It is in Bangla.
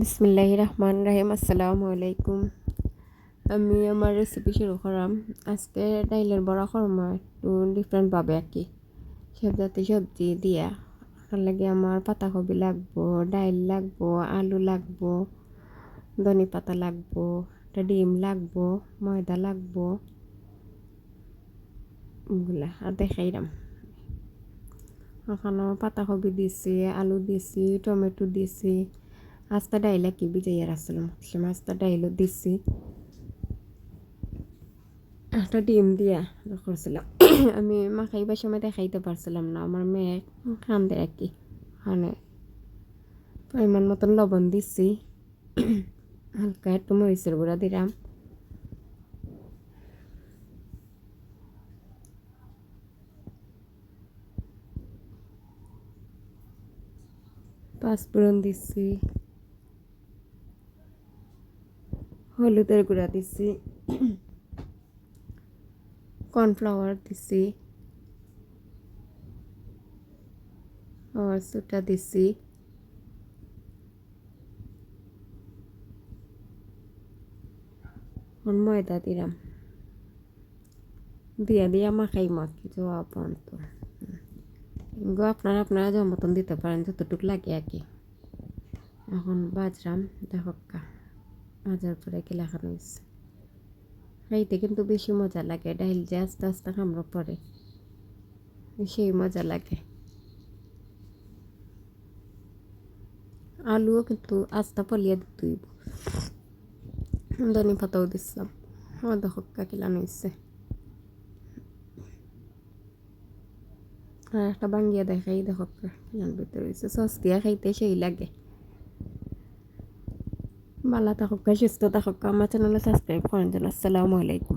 বিসমিল্লাহ রহমান রাহিম আসসালামু আলাইকুম আমি আমার রেসিপি শুরু করাম। আজকে ডাইলের বড়া করমা, একটু ডিফারেন্টভাবে আর কি। সব জাতীয় সবজি দিয়া। তার লাগে আমার পাতাকপি লাগবো, ডাইল লাগবো, আলু লাগবো, ধনে পাতা লাগবো, একটা ডিম লাগবো, ময়দা লাগবো ওগুলা আর দেখাইলাম ওখানে পাতাকপি দিছি, আলু দিছি, টমেটো দিছি। আস্তা ডাইল কি ভিজাইয়া রাখছিলাম সে আস্তা ডাইলও দিছি একটা ডিম দিয়া করছিলাম আমি মাখাইবার সময় দেখাইতে পারছিলাম না। আমার মেয়ে কান্দে আর কি। মানে পরিমাণ মতন লবণ দিছি। হালকা একটু মরিচের গুঁড়া দিলাম। পাঁচফোড়ন দিছি। হলুদের গুঁড়া দিছি, কর্নফ্লাওয়ার দিছি আর সুটা দিছি ময়দা দিলাম। দিয়া দিয়া মাখাই মাখি যাওয়া পর্যন্ত। গো, আপনারা আপনারা মতন দিতে পারেন, যতটুকু লাগে আর কি। এখন বাজরাম, দেখো ভাজার পরে কি লাগানো হয়েছে। খাইতে কিন্তু বেশি মজা লাগে, ডাইল যে আস্তে আস্তে কামড় পরে সেই মজা লাগে। আলুও কিন্তু আস্তা পলিয়া দিতে ধনে পাতাও দিচ্ছিলাম আমার দেখো কিলানো হয়েছে। আর একটা বাঙ্গিয়া দেখাই দেখো ভিতরে হয়েছে সস দিয়া খাইতে সেই লাগে। ভালো থাকুক সুস্থ থাকুক আমার চ্যানেলে সাবস্ক্রাইব করেন আসসালামু আলাইকুম